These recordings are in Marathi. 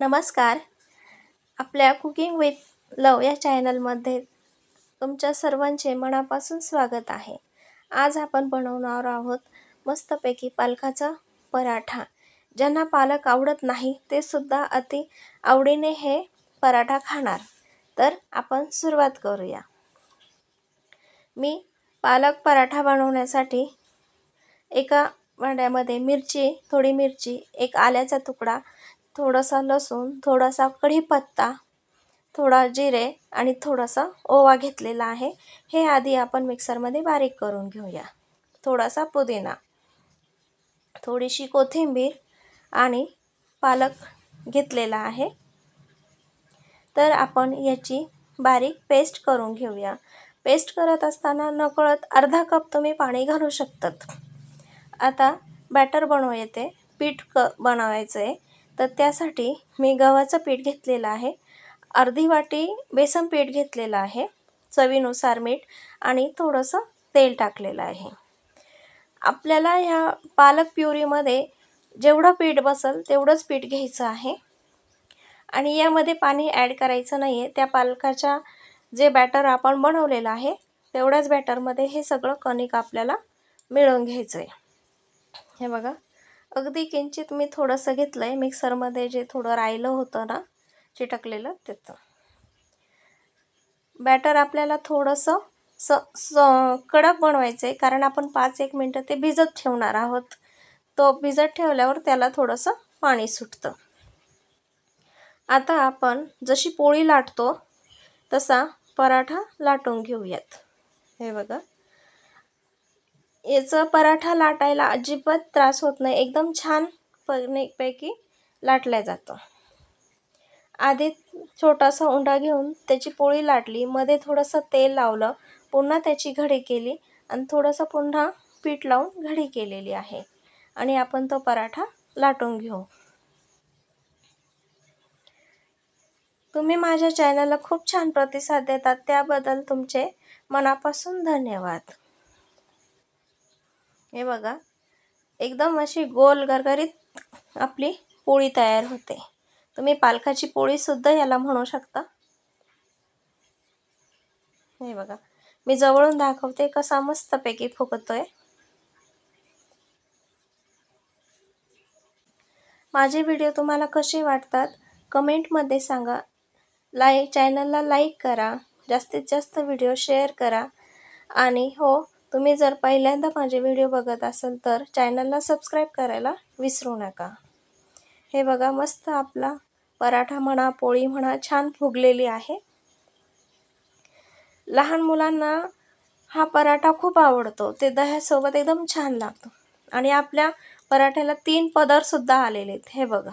नमस्कार. आपल्या कुकिंग विथ लव या चॅनलमध्ये तुमच्या सर्वांचे मनापासून स्वागत आहे. आज आपण बनवणार आहोत मस्तपैकी पालकाचा पराठा. ज्यांना पालक आवडत नाही ते सुद्धा अति आवडीने हे पराठा खाणार. तर आपण सुरुवात करूया. मी पालक पराठा बनवण्यासाठी एका भांड्यामध्ये मिरची थोडी मिरची एक आल्याचा तुकडा थोडासा लसूण थोडासा कढीपत्ता थोडा जिरे आणि थोडासा ओवा घेतलेला आहे. हे आधी आपण मिक्सरमध्ये बारीक करून घेऊया. थोडासा पुदिना थोडीशी कोथिंबीर आणि पालक घेतलेला आहे. तर आपण याची बारीक पेस्ट करून घेऊया. पेस्ट करत असताना नकळत अर्धा कप तुम्ही पाणी घालू शकतात. आता बॅटर बनवू येते. पीठ क बनवायचं आहे तर त्यासाठी मी गव्हाचं पीठ घेतलेलं आहे. अर्धी वाटी बेसन पीठ घेतलेलं आहे. चवीनुसार मीठ आणि थोडंसं तेल टाकलेलं आहे. आपल्याला ह्या पालक प्युरीमध्ये जेवढं पीठ बसेल तेवढंच पीठ घ्यायचं आहे. आणि यामध्ये पाणी ॲड करायचं नाही आहे त्या पालकाच्या जे बॅटर आपण बनवलेलं आहे तेवढ्याच बॅटरमध्ये हे सगळं कणिक आपल्याला मिळवून घ्यायचं आहे हे बघा. अगदी किंचित मी थोडंसं घेतलं आहे मिक्सरमध्ये जे थोडं राहिलं होतं ना चिटकलेलं त्याचं. बॅटर आपल्याला थोडंसं स स कडक बनवायचं आहे कारण आपण पाच एक मिनटं ते भिजत ठेवणार आहोत. तो भिजत ठेवल्यावर त्याला थोडंसं पाणी सुटतं. आता आपण जशी पोळी लाटतो तसा पराठा लाटून घेऊयात. हे बघा. याचं पराठा लाटायला अजिबात त्रास होत नाही. एकदम छान पैकी लाटल्या जातं. आधी छोटासा उंडा घेऊन त्याची पोळी लाटली. मध्ये थोडंसं तेल लावलं. पुन्हा त्याची घडी केली आणि थोडंसं पुन्हा पीठ लावून घडी केलेली आहे. आणि आपण तो पराठा लाटून घेऊ. तुम्ही माझ्या चॅनलला खूप छान प्रतिसाद देतात. त्याबद्दल तुमचे मनापासून धन्यवाद. हे बघा. एकदम अशी गोल गरगरीत आपली पोळी तयार होते. तुम्ही पालकाची पोळीसुद्धा याला म्हणू शकता. हे बघा. मी जवळून दाखवते कसा मस्तपैकी फुकतोय माझे व्हिडिओ तुम्हाला कसे वाटतात कमेंटमध्ये सांगा. लाईक चॅनलला लाईक करा. जास्तीत जास्त व्हिडिओ शेअर करा. आणि हो तुम्ही जर पहिल्यांदा माझे व्हिडिओ बघत असाल तर चॅनलला सबस्क्राईब करायला विसरू नका. हे बघा मस्त आपला पराठा म्हणा पोळी म्हणा छान फुगलेली आहे. लहान मुलांना हा पराठा खूप आवडतो. ते दह्यासोबत एकदम छान लागतो. आणि आपल्या पराठ्याला तीन पदरसुद्धा आलेले आहेत. हे बघा.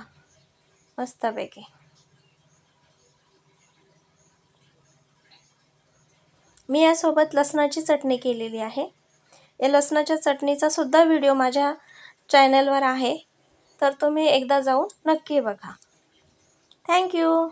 मस्तपैकी. मी यासोबत लसणाची चटणी केलेली आहे. या लसणाच्या चटणीचा सुद्धा व्हिडिओ माझ्या चॅनलवर आहे. तर तुम्ही एकदा जाऊन नक्की बघा. थँक्यू